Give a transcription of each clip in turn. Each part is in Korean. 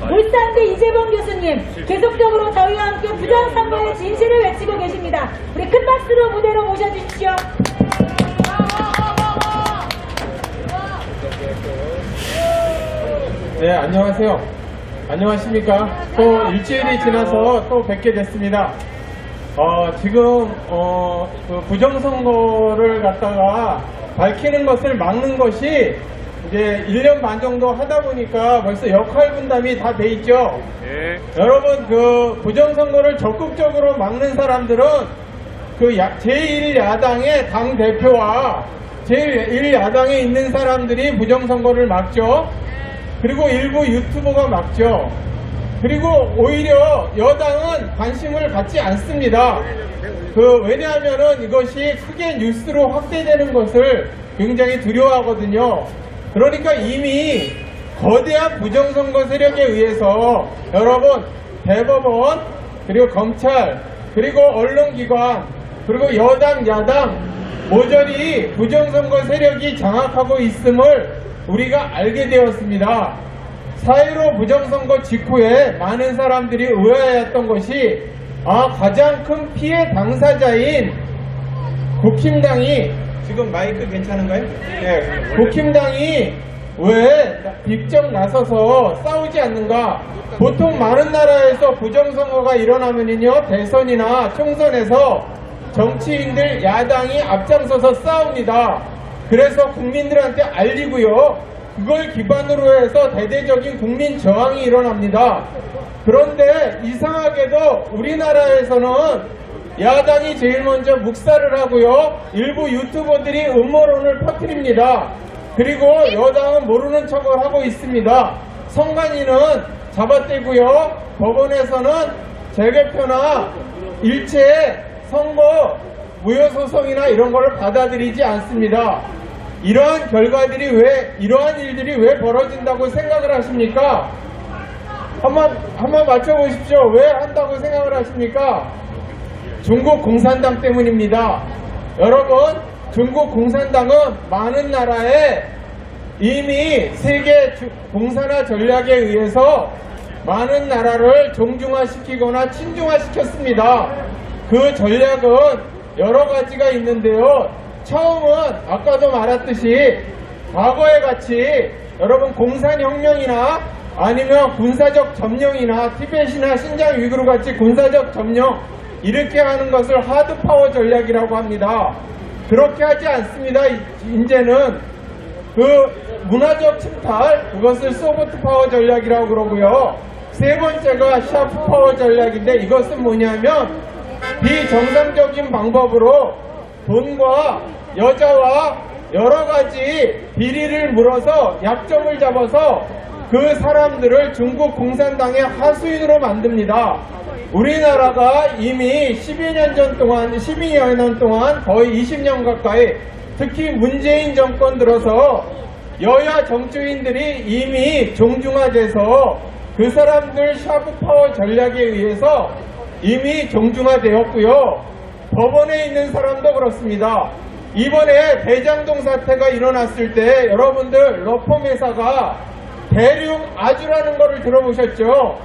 울산대 이재범 교수님 계속적으로 저희와 함께 부정선거의 진실을 외치고 계십니다. 우리 큰 박수로 무대로 모셔주십시오. 네, 안녕하세요. 안녕하십니까. 또 일주일이 지나서 또 뵙게 됐습니다. 어, 지금, 어, 그 부정선거를 갖다가 밝히는 것을 막는 것이 이제 1년 반 정도 하다 보니까 벌써 역할 분담이 다 돼 있죠. 여러분, 그 부정선거를 적극적으로 막는 사람들은 그 제1야당의 당대표와 제1야당에 있는 사람들이 부정선거를 막죠. 그리고 일부 유튜버가 막죠. 그리고 오히려 여당은 관심을 갖지 않습니다. 그 왜냐하면은 이것이 크게 뉴스로 확대되는 것을 굉장히 두려워하거든요. 그러니까 이미 거대한 부정선거 세력에 의해서 여러분 대법원 그리고 검찰 그리고 언론기관 그리고 여당 야당 모조리 부정선거 세력이 장악하고 있음을 우리가 알게 되었습니다. 4.15 부정선거 직후에 많은 사람들이 의아해했던 것이 아, 가장 큰 피해 당사자인 국힘당이 지금 마이크 괜찮은가요? 네. 국힘당이 왜 빅정 나서서 싸우지 않는가? 보통 많은 나라에서 부정선거가 일어나면요 대선이나 총선에서 정치인들 야당이 앞장서서 싸웁니다. 그래서 국민들한테 알리고요. 그걸 기반으로 해서 대대적인 국민 저항이 일어납니다. 그런데 이상하게도 우리나라에서는 야당이 제일 먼저 묵살을 하고요. 일부 유튜버들이 음모론을 퍼뜨립니다. 그리고 여당은 모르는 척을 하고 있습니다. 선관위는 잡아떼고요. 법원에서는 재개표나 일체 선거 무효소송이나 이런 거를 받아들이지 않습니다. 이러한 결과들이 왜, 이러한 일들이 왜 벌어진다고 생각을 하십니까? 한번, 한번 맞춰보십시오. 왜 한다고 생각을 하십니까? 중국 공산당 때문입니다. 여러분, 중국 공산당은 많은 나라에 이미 세계 주- 공산화 전략에 의해서 많은 나라를 종중화시키거나 친중화시켰습니다. 그 전략은 여러 가지가 있는데요. 처음은 아까도 말했듯이 과거에 같이 여러분 공산혁명이나 아니면 군사적 점령이나 티벳이나 신장 위구르 같이 군사적 점령 이렇게 하는 것을 하드 파워 전략이라고 합니다. 그렇게 하지 않습니다. 이- 이제는 그 문화적 침탈 그것을 소프트 파워 전략이라고 그러고요. 세 번째가 샤프 파워 전략인데 이것은 뭐냐면 비정상적인 방법으로 돈과 여자와 여러 가지 비리를 물어서 약점을 잡아서 그 사람들을 중국 공산당의 하수인으로 만듭니다. 우리나라가 이미 12년 전 동안, 12여 년 동안 거의 20년 가까이 특히 문재인 정권 들어서 여야 정치인들이 이미 종중화돼서 그 사람들 샤프파워 전략에 의해서 이미 종중화되었고요. 법원에 있는 사람도 그렇습니다. 이번에 대장동 사태가 일어났을 때 여러분들 러펌 회사가 대륙 아주라는 거를 들어보셨죠?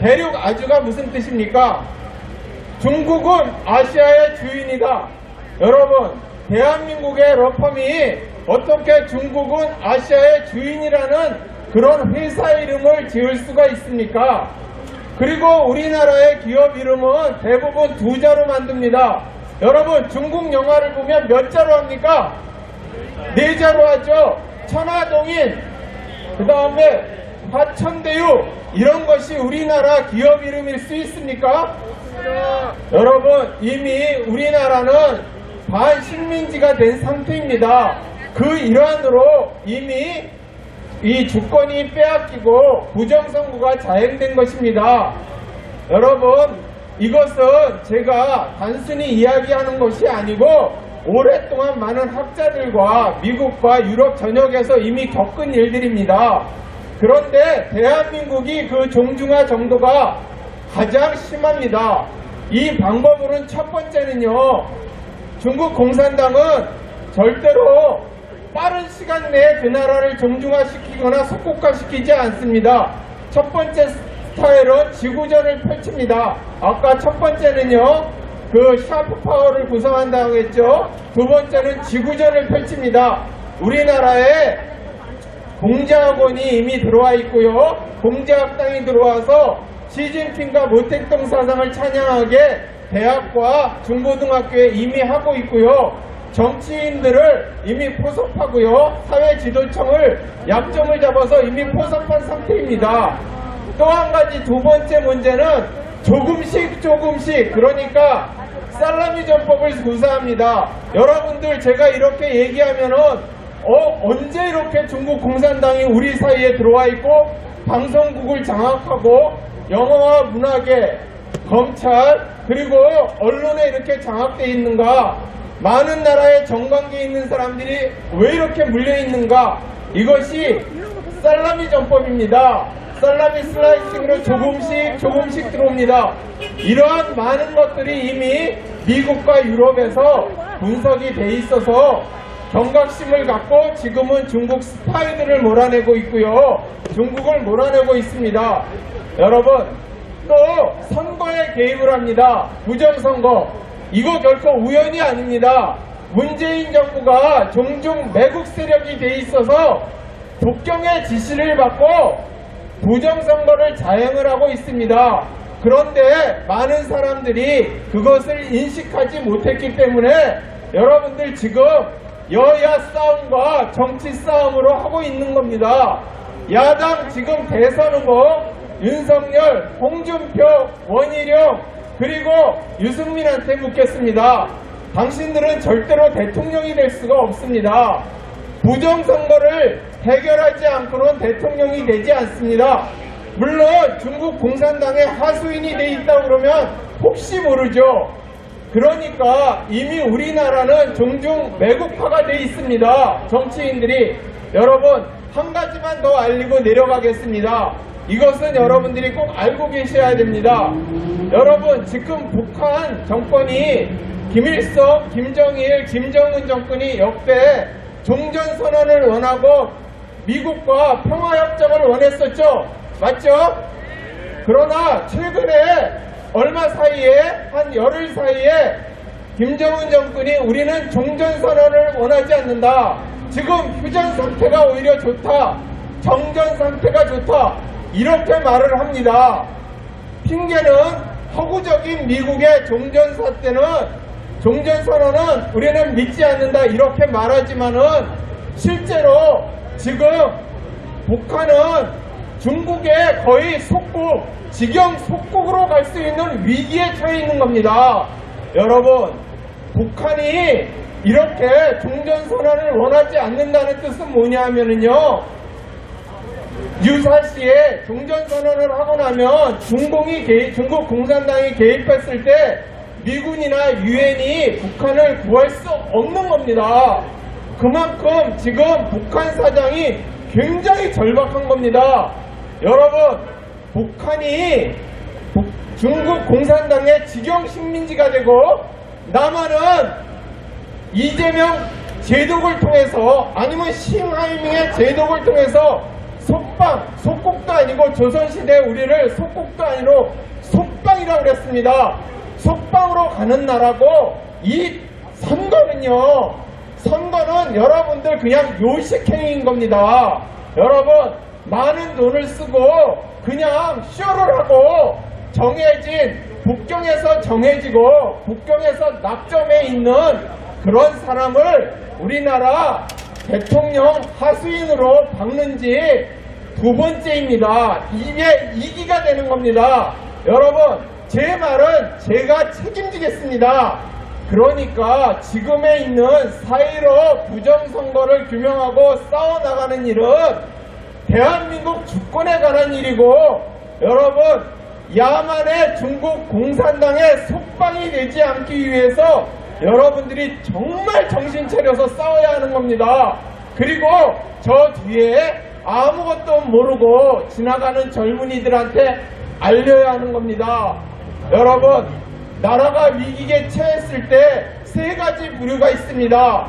대륙 아주가 무슨 뜻입니까? 중국은 아시아의 주인이다. 여러분, 대한민국의 러펌이 어떻게 중국은 아시아의 주인이라는 그런 회사 이름을 지을 수가 있습니까? 그리고 우리나라의 기업 이름은 대부분 두 자로 만듭니다. 여러분, 중국 영화를 보면 몇 자로 합니까? 네 자로 하죠. 천하동인, 그 다음에 화천대유, 이런 것이 우리나라 기업 이름일 수 있습니까? 여러분 이미 우리나라는 반식민지가 된 상태입니다. 그 일환으로 이미 이 주권이 빼앗기고 부정선거가 자행된 것입니다. 여러분 이것은 제가 단순히 이야기하는 것이 아니고 오랫동안 많은 학자들과 미국과 유럽 전역에서 이미 겪은 일들입니다. 그런데 대한민국이 그 종중화 정도가 가장 심합니다. 이 방법으로는 첫 번째는요, 중국 공산당은 절대로 빠른 시간 내에 그 나라를 종중화시키거나 속국화시키지 않습니다. 첫 번째 스타일은 지구전을 펼칩니다. 아까 첫 번째는요, 그 샤프 파워를 구성한다고 했죠. 두 번째는 지구전을 펼칩니다. 우리나라에 공자학원이 이미 들어와 있고요. 공자학당이 들어와서 시진핑과 모택동 사상을 찬양하게 대학과 중고등학교에 이미 하고 있고요. 정치인들을 이미 포섭하고요. 사회지도청을 약점을 잡아서 이미 포섭한 상태입니다. 또 한 가지 두 번째 문제는 조금씩 조금씩 그러니까 살라미 전법을 구사합니다. 여러분들 제가 이렇게 얘기하면은 어, 언제 이렇게 중국 공산당이 우리 사이에 들어와 있고 방송국을 장악하고 영어와 문학에 검찰 그리고 언론에 이렇게 장악돼 있는가 많은 나라에 정관계 있는 사람들이 왜 이렇게 물려 있는가 이것이 살라미 전법입니다. 살라미 슬라이싱으로 조금씩 조금씩 들어옵니다. 이러한 많은 것들이 이미 미국과 유럽에서 분석이 돼 있어서 경각심을 갖고 지금은 중국 스파이들을 몰아내고 있고요. 중국을 몰아내고 있습니다. 여러분, 또 선거에 개입을 합니다. 부정선거. 이거 결코 우연이 아닙니다. 문재인 정부가 종종 매국 세력이 돼 있어서 북경의 지시를 받고 부정선거를 자행을 하고 있습니다. 그런데 많은 사람들이 그것을 인식하지 못했기 때문에 여러분들 지금 여야 싸움과 정치 싸움으로 하고 있는 겁니다. 야당 지금 대선 후보 윤석열, 홍준표, 원희룡 그리고 유승민한테 묻겠습니다. 당신들은 절대로 대통령이 될 수가 없습니다. 부정선거를 해결하지 않고는 대통령이 되지 않습니다. 물론 중국 공산당의 하수인이 돼 있다 그러면 혹시 모르죠. 그러니까 이미 우리나라는 종종 매국화가 돼 있습니다. 정치인들이 여러분 한 가지만 더 알리고 내려가겠습니다. 이것은 여러분들이 꼭 알고 계셔야 됩니다. 여러분 지금 북한 정권이 김일성, 김정일, 김정은 정권이 역대 종전선언을 원하고 미국과 평화협정을 원했었죠. 맞죠? 그러나 최근에 얼마 사이에 한 열흘 사이에 김정은 정권이 우리는 종전선언을 원하지 않는다. 지금 휴전 상태가 오히려 좋다. 정전 상태가 좋다. 이렇게 말을 합니다. 핑계는 허구적인 미국의 종전사 때는 종전 선언은 우리는 믿지 않는다. 이렇게 말하지만은 실제로 지금 북한은 중국의 거의 속국, 직영 속국으로 갈 수 있는 위기에 처해 있는 겁니다. 여러분, 북한이 이렇게 종전선언을 원하지 않는다는 뜻은 뭐냐 하면은요, 유사시에 종전선언을 하고 나면 중공이 개입, 중국 공산당이 개입했을 때 미군이나 유엔이 북한을 구할 수 없는 겁니다. 그만큼 지금 북한 사장이 굉장히 절박한 겁니다. 여러분, 북한이 북- 중국 공산당의 직영 식민지가 되고 남한은 이재명 제독을 통해서 아니면 싱하이밍의 제독을 통해서 속방, 속국도 아니고 조선시대 우리를 속국도 아니고 속방이라고 그랬습니다. 속방으로 가는 나라고 이 선거는요. 선거는 여러분들 그냥 요식행위인 겁니다. 여러분 많은 돈을 쓰고 그냥 쇼를 하고 정해진 북경에서 정해지고 북경에서 낙점해 있는 그런 사람을 우리나라 대통령 하수인으로 박는지 두 번째입니다. 이게 이기가 되는 겁니다. 여러분, 제 말은 제가 책임지겠습니다. 그러니까 지금에 있는 사이로 부정선거를 규명하고 싸워나가는 일은 대한민국 주권에 관한 일이고 여러분 야만의 중국 공산당의 속방이 되지 않기 위해서 여러분들이 정말 정신 차려서 싸워야 하는 겁니다. 그리고 저 뒤에 아무것도 모르고 지나가는 젊은이들한테 알려야 하는 겁니다. 여러분, 나라가 위기에 처했을 때 세 가지 부류가 있습니다.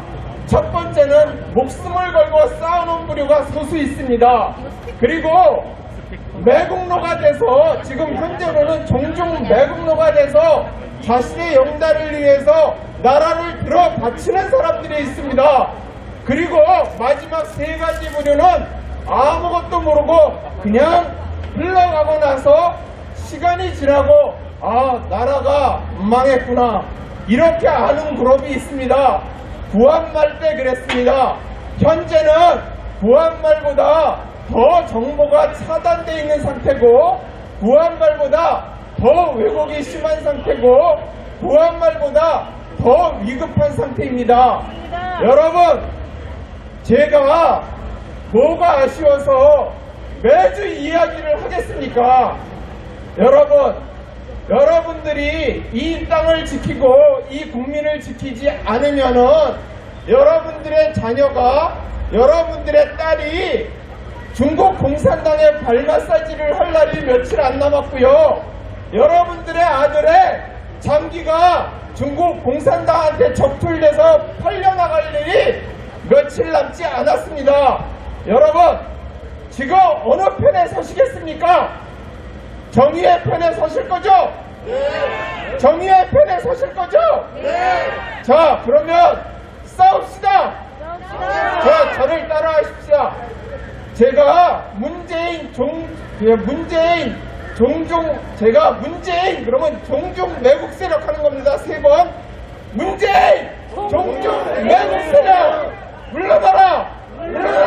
첫 번째는 목숨을 걸고 싸우는 부류가 소수 있습니다. 그리고 매국노가 돼서 지금 현재로는 종종 매국노가 돼서 자신의 영달을 위해서 나라를 들어 바치는 사람들이 있습니다. 그리고 마지막 세 가지 부류는 아무것도 모르고 그냥 흘러가고 나서 시간이 지나고 아 나라가 망했구나 이렇게 아는 그룹이 있습니다. 구한말 때 그랬습니다. 현재는 구한말보다 더 정보가 차단되어 있는 상태고 구한말보다 더 왜곡이 심한 상태고 구한말보다 더 위급한 상태입니다. 여러분 제가 뭐가 아쉬워서 매주 이야기를 하겠습니까? 여러분, 여러분들이 이 땅을 지키고 이 국민을 지키지 않으면은 여러분들의 자녀가, 여러분들의 딸이 중국 공산당의 발 마사지를 할 날이 며칠 안 남았고요. 여러분들의 아들의 장기가 중국 공산당한테 적툴돼서 팔려나갈 일이 며칠 남지 않았습니다. 여러분, 지금 어느 편에 서시겠습니까? 정의의 편에 서실 거죠? 정의의 편에 서실 거죠? 자, 그러면 싸웁시다. 자, 저를 따라하십시오. 제가 문재인 종, 예, 문재인 종종, 제가 문재인, 그러면 종종 매국 세력 하는 겁니다. 세 번. 문재인! 종종 매국 세력! 물러나라! 물러나라! 물러나라!